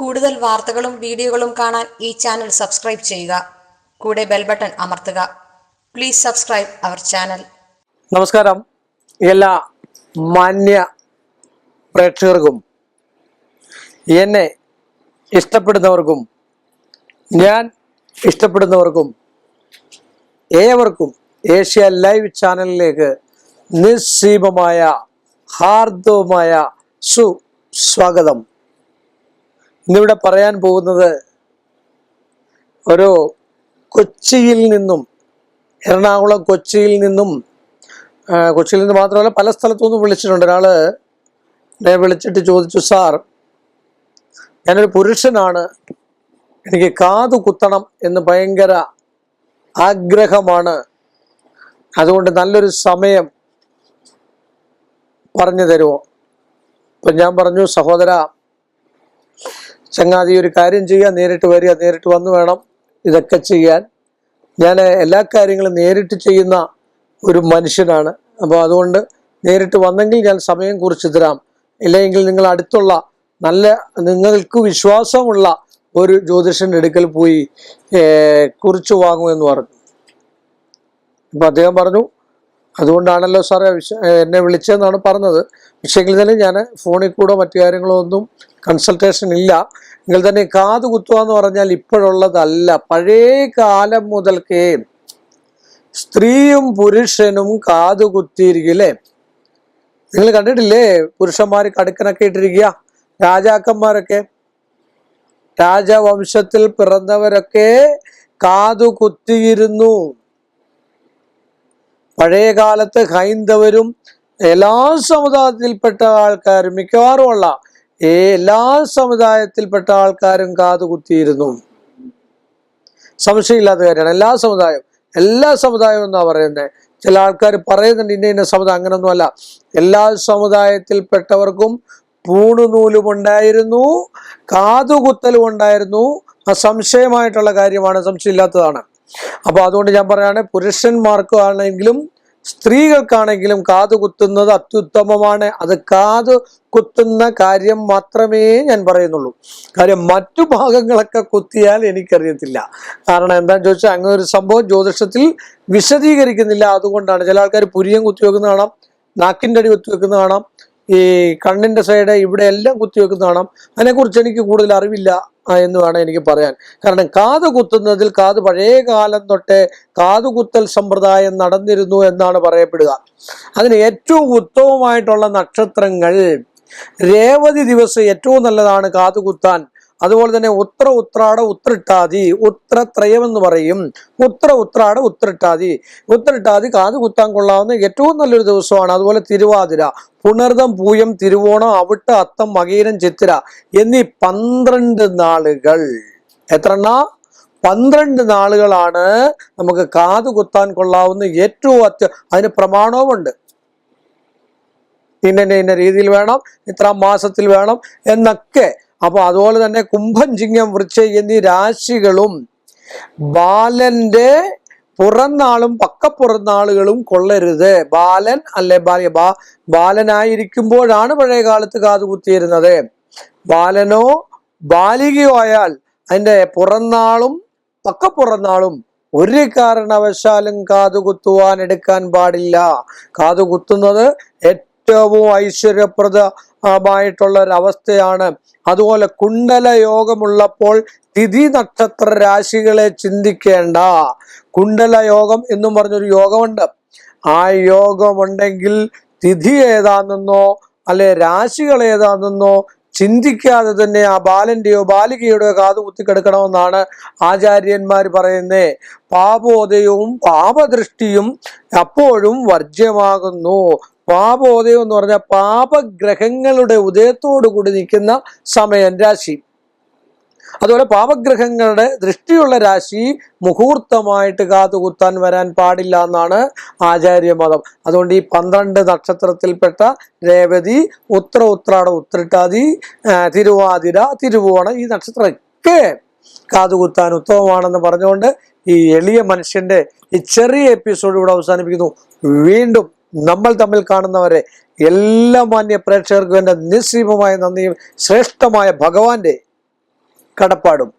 കൂടുതൽ വാർത്തകളും വീഡിയോകളും കാണാൻ ഈ ചാനൽ സബ്സ്ക്രൈബ് ചെയ്യുക. കൂടെ ബെൽ ബട്ടൺ അമർത്തുക. Please subscribe our channel. നമസ്കാരം. എല്ലാ മാന്യ പ്രേക്ഷകർക്കും എന്നെ ഇഷ്ടപ്പെടുന്നവർക്കും ഞാൻ ഇഷ്ടപ്പെടുന്നവർക്കും ഏവർക്കും ഏഷ്യ ലൈവ് ചാനലിലേക്ക് നിസ്സീമമായ ഹാർദവുമായ സുസ്വാഗതം. ഇന്നിവിടെ പറയാൻ പോകുന്നത് ഒരു കൊച്ചിയിൽ നിന്നും എറണാകുളം കൊച്ചിയിൽ നിന്നും കൊച്ചിയിൽ നിന്ന് മാത്രമല്ല പല സ്ഥലത്തു നിന്നും വിളിച്ചിട്ടുണ്ട്. ഒരാൾ എന്നെ വിളിച്ചിട്ട് ചോദിച്ചു സാർ ഞാനൊരു പുരുഷനാണ്. എനിക്ക് കാതു കുത്തണം എന്ന് ഭയങ്കര ആഗ്രഹമാണ്. അതുകൊണ്ട് നല്ലൊരു സമയം പറഞ്ഞു തരുമോ? അപ്പം ഞാൻ പറഞ്ഞു സഹോദര ചങ്ങാതി ഒരു കാര്യം ചെയ്യുക നേരിട്ട് വരിക നേരിട്ട് വന്നു വേണം ഇതൊക്കെ ചെയ്യാൻ. ഞാൻ എല്ലാ കാര്യങ്ങളും നേരിട്ട് ചെയ്യുന്ന ഒരു മനുഷ്യനാണ്. അപ്പോൾ അതുകൊണ്ട് നേരിട്ട് വന്നെങ്കിൽ ഞാൻ സമയം കുറിച്ച് തരാം. ഇല്ലെങ്കിൽ നിങ്ങൾ അടുത്തുള്ള നല്ല നിങ്ങൾക്ക് വിശ്വാസമുള്ള ഒരു ജ്യോതിഷന്റെ അടുക്കൽ പോയി കുറിച്ച് വാങ്ങുമെന്ന് പറഞ്ഞു. അപ്പോൾ അദ്ദേഹം പറഞ്ഞു അതുകൊണ്ടാണല്ലോ സാറേ എന്നെ വിളിച്ചതെന്നാണ് പറഞ്ഞത്. പക്ഷേങ്കിൽ തന്നെ ഞാൻ ഫോണിൽ കൂടെ മറ്റു കാര്യങ്ങളോ ഒന്നും കൺസൾട്ടേഷൻ ഇല്ല. എങ്കിൽ തന്നെ കാത് കുത്തുക എന്ന് പറഞ്ഞാൽ ഇപ്പോഴുള്ളതല്ല. പഴയ കാലം മുതൽക്കേ സ്ത്രീയും പുരുഷനും കാതു കുത്തിയിരിക്കില്ലേ നിങ്ങൾ കണ്ടിട്ടില്ലേ? പുരുഷന്മാർ കടുക്കനൊക്കെ ഇട്ടിരിക്കുക. രാജാക്കന്മാരൊക്കെ. രാജവംശത്തിൽ പിറന്നവരൊക്കെ കാതു കുത്തിയിരുന്നു. പഴയ കാലത്ത് ഹൈന്ദവരും എല്ലാ സമുദായത്തിൽപ്പെട്ട ആൾക്കാരും മിക്കവാറും ഉള്ള എല്ലാ സമുദായത്തിൽപ്പെട്ട ആൾക്കാരും കാതു കുത്തിയിരുന്നു. സംശയമില്ലാത്ത കാര്യമാണ്. എല്ലാ സമുദായവും എല്ലാ സമുദായവും എന്നാ പറയുന്നത് ചില ആൾക്കാർ പറയുന്നുണ്ട് ഇന്ന ഇന്ന സമുദായം അങ്ങനൊന്നുമല്ല എല്ലാ സമുദായത്തിൽപ്പെട്ടവർക്കും പൂണുനൂലും ഉണ്ടായിരുന്നു കാതുകുത്തലും ഉണ്ടായിരുന്നു അസംശയമായിട്ടുള്ള കാര്യമാണ് സംശയമില്ലാത്തതാണ്. അപ്പൊ അതുകൊണ്ട് ഞാൻ പറയാണ് പുരുഷന്മാർക്ക് ആണെങ്കിലും സ്ത്രീകൾക്കാണെങ്കിലും കാത് കുത്തുന്നത് അത്യുത്തമമാണ്. അത് കാത് കുത്തുന്ന കാര്യം മാത്രമേ ഞാൻ പറയുന്നുള്ളൂ. കാര്യം മറ്റു ഭാഗങ്ങളൊക്കെ കുത്തിയാൽ എനിക്കറിയത്തില്ല. കാരണം എന്താണെന്ന് ചോദിച്ചാൽ അങ്ങനെ ഒരു സംഭവം ജ്യോതിഷത്തിൽ വിശദീകരിക്കുന്നില്ല. അതുകൊണ്ടാണ് ചില ആൾക്കാർ പുരിയം കുത്തിവെക്കുന്ന കാണാം നാക്കിന്റെ അടി കുത്തിവെക്കുന്ന കാണാം ഈ കണ്ണിന്റെ സൈഡ് ഇവിടെ എല്ലാം കുത്തിവെക്കുന്ന കാണാം. അതിനെക്കുറിച്ച് എനിക്ക് കൂടുതൽ അറിവില്ല. എന്ന് വേണം എനിക്ക് പറയാൻ. കാരണം കാത് കുത്തുന്നതിൽ കാത് പഴയ കാലം തൊട്ടേ കാതുകുത്തൽ സമ്പ്രദായം നടന്നിരുന്നു എന്നാണ് പറയപ്പെടുക. അതിന് ഏറ്റവും ഉത്തമമായിട്ടുള്ള നക്ഷത്രങ്ങൾ രേവതി ദിവസം ഏറ്റവും നല്ലതാണ് കാതുകുത്താൻ അതുപോലെ തന്നെ ഉത്ര ഉത്രാട ഉത്രട്ടാതി ഉത്രത്രയം എന്ന് പറയും. ഉത്ര ഉത്രാട ഉത്രട്ടാതി. ഉത്രട്ടാതി കാത് കുത്താൻ കൊള്ളാവുന്ന ഏറ്റവും നല്ലൊരു ദിവസമാണ്. അതുപോലെ തിരുവാതിര. പുണർദം പൂയം തിരുവോണം അവിട്ട അത്തം മകീരം ചിത്തിര എന്നീ പന്ത്രണ്ട് നാളുകൾ. എത്രണ്ണ പന്ത്രണ്ട് നാളുകളാണ് നമുക്ക് കാത് കുത്താൻ കൊള്ളാവുന്ന ഏറ്റവും അത്യ അതിന് പ്രമാണവുമുണ്ട്. ഇന്ന ഇന്ന രീതിയിൽ വേണം ഇത്ര മാസത്തിൽ വേണം എന്നൊക്കെ അപ്പൊ അതുപോലെ തന്നെ കുംഭം ചിങ്ങം വൃക്ഷ എന്നീ രാശികളും ബാലന്റെ പുറന്നാളും പക്കപ്പുറന്നാളുകളും കൊള്ളരുത്. ബാലൻ അല്ലെ ബാല്യ ബാ ബാലനായിരിക്കുമ്പോഴാണ് പഴയ കാലത്ത് കാതുകുത്തിയിരുന്നത് ബാലനോ ബാലികയോ ആയാൽ അതിന്റെ പുറന്നാളും പക്കപ്പുറന്നാളും ഒരു കാരണവശാലും കാതുകുത്തുവാൻ എടുക്കാൻ പാടില്ല. കാതുകുത്തുന്നത് ഏറ്റവും ഐശ്വര്യപ്രദമായിട്ടുള്ള ഒരു അവസ്ഥയാണ് അതുപോലെ കുണ്ടല യോഗമുള്ളപ്പോൾ തിഥി നക്ഷത്ര രാശികളെ ചിന്തിക്കേണ്ട. കുണ്ടല യോഗം എന്നും പറഞ്ഞൊരു യോഗമുണ്ട്. ആ യോഗമുണ്ടെങ്കിൽ തിഥി ഏതാണെന്നോ അല്ലെ രാശികൾ ഏതാണെന്നോ ചിന്തിക്കാതെ തന്നെ ആ ബാലന്റെയോ ബാലികയുടെയോ കാത് കുത്തിക്കെടുക്കണമെന്നാണ് ആചാര്യന്മാർ പറയുന്നത് പാപോദയവും പാപദൃഷ്ടിയും അപ്പോഴും വർജ്യമാകുന്നു. പാപോദയം എന്ന് പറഞ്ഞാൽ പാപഗ്രഹങ്ങളുടെ ഉദയത്തോടു കൂടി നിൽക്കുന്ന സമയം രാശി. അതുപോലെ പാപഗ്രഹങ്ങളുടെ ദൃഷ്ടിയുള്ള രാശി മുഹൂർത്തമായിട്ട് കാത്തുകുത്താൻ വരാൻ പാടില്ല എന്നാണ് ആചാര്യമതം. അതുകൊണ്ട് ഈ പന്ത്രണ്ട് നക്ഷത്രത്തിൽപ്പെട്ട രേവതി ഉത്ര ഉത്രാട ഉത്രട്ടാതി തിരുവാതിര തിരുവോണം ഈ നക്ഷത്രമൊക്കെ കാതുകുത്താൻ ഉത്തമമാണെന്ന് പറഞ്ഞുകൊണ്ട് ഈ എളിയ മനുഷ്യന്റെ ഈ ചെറിയ എപ്പിസോഡ് ഇവിടെ അവസാനിപ്പിക്കുന്നു. വീണ്ടും നമ്മൾ തമ്മിൽ കാണുന്നവരെ എല്ലാ മാന്യ പ്രേക്ഷകർക്കും എന്റെ നിസ്സീമമായ നന്ദിയും ശ്രേഷ്ഠമായ ഭഗവാന്റെ கடப்பாடும்.